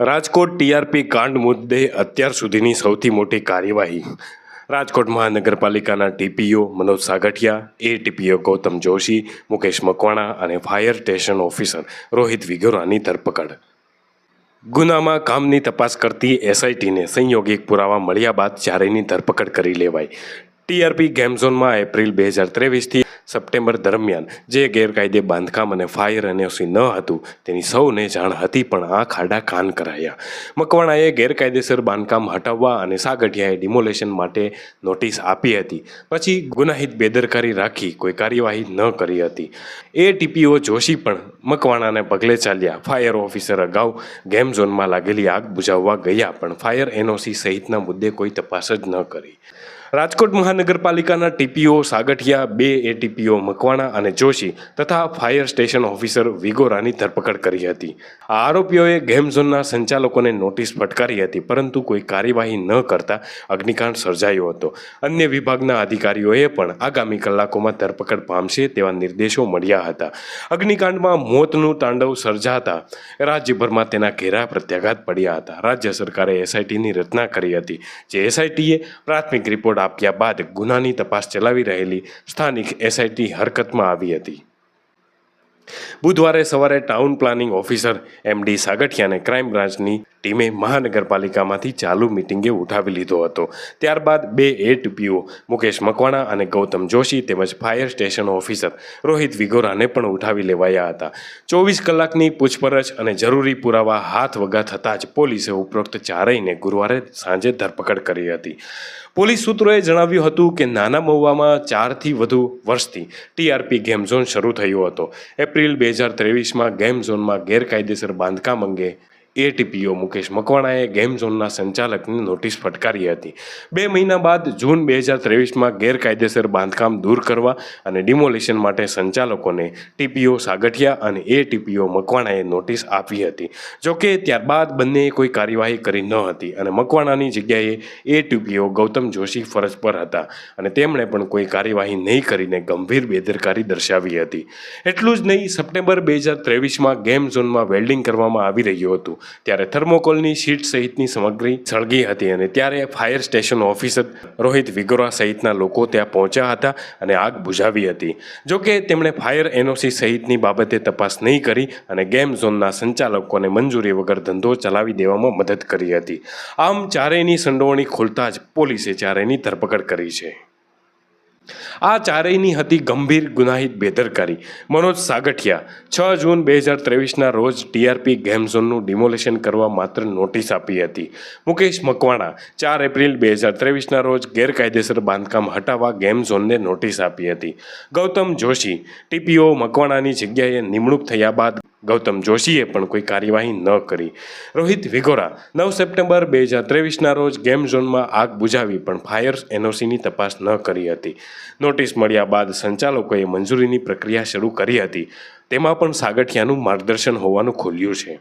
Rajkot TRP કાંડ મુદ્દે અત્યાર સુધીની સૌથી મોટી કાર્યવાહી. રાજકોટ મહાનગરપાલિકાના TPO Manoj Sagathiya, A TPO Gautam Joshi, Mukesh Makwana અને ફાયર સ્ટેશન ઓફિસર રોહિત વિગોરાની ધરપકડ. ગુનામાં કામની તપાસ કરતી એસઆઈટીને સંયોગિક પુરાવા મળ્યા બાદ ચારેયની ધરપકડ કરી લેવાઈ. ટીઆરપી ગેમ ઝોનમાં એપ્રિલ બે હજાર ત્રેવીસથી સપ્ટેમ્બર દરમિયાન જે ગેરકાયદે બાંધકામ અને ફાયર એનઓસી ન હતું, તેની સૌને જાણ હતી પણ આ ખાડા કાન કરાયા. મકવાણાએ ગેરકાયદેસર બાંધકામ હટાવવા અને સાગઠિયાએ ડિમોલેશન માટે નોટિસ આપી હતી. પછી ગુનાહિત બેદરકારી રાખી કોઈ કાર્યવાહી ન કરી હતી. એ ટીપીઓ જોશી પણ મકવાણાને પગલે ચાલ્યા. ફાયર ઓફિસર અગાઉ ગેમ ઝોનમાં લાગેલી આગ બુઝાવવા ગયા પણ ફાયર એનઓસી સહિતના મુદ્દે કોઈ તપાસ જ ન કરી. રાજકોટ મહાનગરપાલિકાના ટીપીઓ સાગઠિયા, બે એટીપીઓ મકવાણા અને જોશી તથા ફાયર સ્ટેશન ઓફિસર વિગોરાની ધરપકડ કરી હતી. આ આરોપીઓએ ગેમ ઝોનના સંચાલકોને નોટિસ ફટકારી હતી, પરંતુ કોઈ કાર્યવાહી ન કરતા અગ્નિકાંડ સર્જાયો હતો. અન્ય વિભાગના અધિકારીઓએ પણ આગામી કલાકોમાં ધરપકડ પામશે તેવા નિર્દેશો મળ્યા હતા. અગ્નિકાંડમાં મોતનું તાંડવ સર્જાતા રાજ્યભરમાં તેના ઘેરા પ્રત્યાઘાત પડ્યા હતા. રાજ્ય સરકારે એસઆઈટીની રચના કરી હતી, જે એસઆઈટીએ પ્રાથમિક રિપોર્ટ આપ્યા બાદ ગુનાની તપાસ ચલાવી રહેલી સ્થાનિક એસઆઈટી હરકતમાં આવી હતી. બુધવારે સવારે ટાઉન પ્લાનિંગ ઓફિસર એમડી સાગઠિયાને ક્રાઇમ બ્રાન્ચની ટીમે મહાનગરપાલિકામાંથી ચાલુ મિટિંગે ઉઠાવી લીધો હતો. ત્યારબાદ બે એટીપીઓ મુકેશ મકવાણા અને ગૌતમ જોશી તેમજ ફાયર સ્ટેશન ઓફિસર રોહિત વિગોરાને પણ ઉઠાવી લેવાયા હતા. ચોવીસ કલાકની પૂછપરછ અને જરૂરી પુરાવા હાથ વગા થતાં જ પોલીસે ઉપરોક્ત ચારેયને ગુરુવારે સાંજે ધરપકડ કરી હતી. પોલીસ સૂત્રોએ જણાવ્યું હતું કે નાના મહુવામાં ચારથી વધુ વર્ષથી ટીઆરપી ગેમ ઝોન શરૂ થયો હતો. એપ્રિલ બે હજાર ત્રેવીસમાં ગેમ ઝોનમાં ગેરકાયદેસર બાંધકામ અંગે એટીપીઓ મુકેશ મકવાણાએ ગેમ ઝોનના સંચાલકને નોટિસ ફટકારી હતી. બે મહિના બાદ જૂન બે હજાર ત્રેવીસમાં ગેરકાયદેસર બાંધકામ દૂર કરવા અને ડિમોલિશન માટે સંચાલકોને ટીપીઓ સાગઠિયા અને એ ટીપીઓ મકવાણાએ નોટિસ આપી હતી. જોકે ત્યારબાદ બંનેએ કોઈ કાર્યવાહી કરી ન હતી અને મકવાણાની જગ્યાએ એ ટીપીઓ ગૌતમ જોશી ફરજ પર હતા અને તેમણે પણ કોઈ કાર્યવાહી નહીં કરીને ગંભીર બેદરકારી દર્શાવી હતી. એટલું જ નહીં, સપ્ટેમ્બર બે હજાર ત્રેવીસમાં ગેમ ઝોનમાં વેલ્ડિંગ કરવામાં આવી રહ્યું હતું. ત્યારે થર્મોકોલની શીટ સહિતની સામગ્રી સળગી હતી અને ત્યારે fire station officer Rohit Vigora સહિતના લોકો ત્યાં પહોંચ્યા હતા અને આગ બુઝાવી હતી. જોકે તેમણે ફાયર એનઓસી સહિતની બાબતે તપાસ નહીં કરી અને ગેમ ઝોનના સંચાલકોને મંજૂરી વગર ધંધો ચલાવી દેવામાં મદદ કરી હતી. આમ ચારેયની સંડોવણી ખોલતા જ પોલીસે ચારેયની ધરપકડ કરી છે. આ ચારેયની હતી ગંભીર ગુનાહિત બેદરકારી. મનોજ સાગઠિયા, છ જૂન બે હજાર ત્રેવીસના રોજ ટીઆરપી ગેમ ઝોનનું ડિમોલેશન કરવા માત્ર નોટિસ આપી હતી. મુકેશ મકવાણા, ચાર એપ્રિલ બે હજાર ત્રેવીસના રોજ ગેરકાયદેસર બાંધકામ હટાવવા ગેમ ઝોનને નોટિસ આપી હતી. ગૌતમ જોશી, ટીપીઓ મકવાણાની જગ્યાએ નિમણૂક થયા બાદ ગૌતમ જોશીએ પણ કોઈ કાર્યવાહી ન કરી. રોહિત વિગોરા, નવ સપ્ટેમ્બર બે હજાર ત્રેવીસના રોજ ગેમ ઝોનમાં આગ બુઝાવી પણ ફાયર એનઓસીની તપાસ ન કરી હતી. નોટિસ મળ્યા બાદ સંચાલકોએ મંજૂરીની પ્રક્રિયા શરૂ કરી હતી. તેમાં પણ સાગઠિયાનું માર્ગદર્શન હોવાનું ખુલ્યું છે.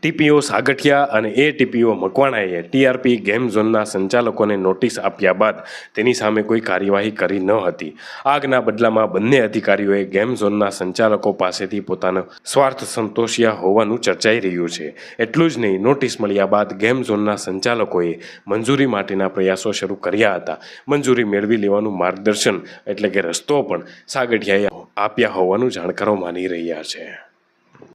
ટીપીઓ સાગઠિયા અને એ ટીપીઓ મકવાણાએ ટીઆરપી ગેમ ઝોનના સંચાલકોને નોટિસ આપ્યા બાદ તેની સામે કોઈ કાર્યવાહી કરી ન હતી. આગના બદલામાં બંને અધિકારીઓએ ગેમ ઝોનના સંચાલકો પાસેથી પોતાનો સ્વાર્થ સંતોષ્યા હોવાનું ચર્ચાઈ રહ્યું છે. એટલું જ નહીં, નોટિસ મળ્યા બાદ ગેમ ઝોનના સંચાલકોએ મંજૂરી માટેના પ્રયાસો શરૂ કર્યા હતા. મંજૂરી મેળવી લેવાનું માર્ગદર્શન એટલે કે રસ્તો પણ સાગઠિયાએ આપ્યા હોવાનું જાણકારો માની રહ્યા છે.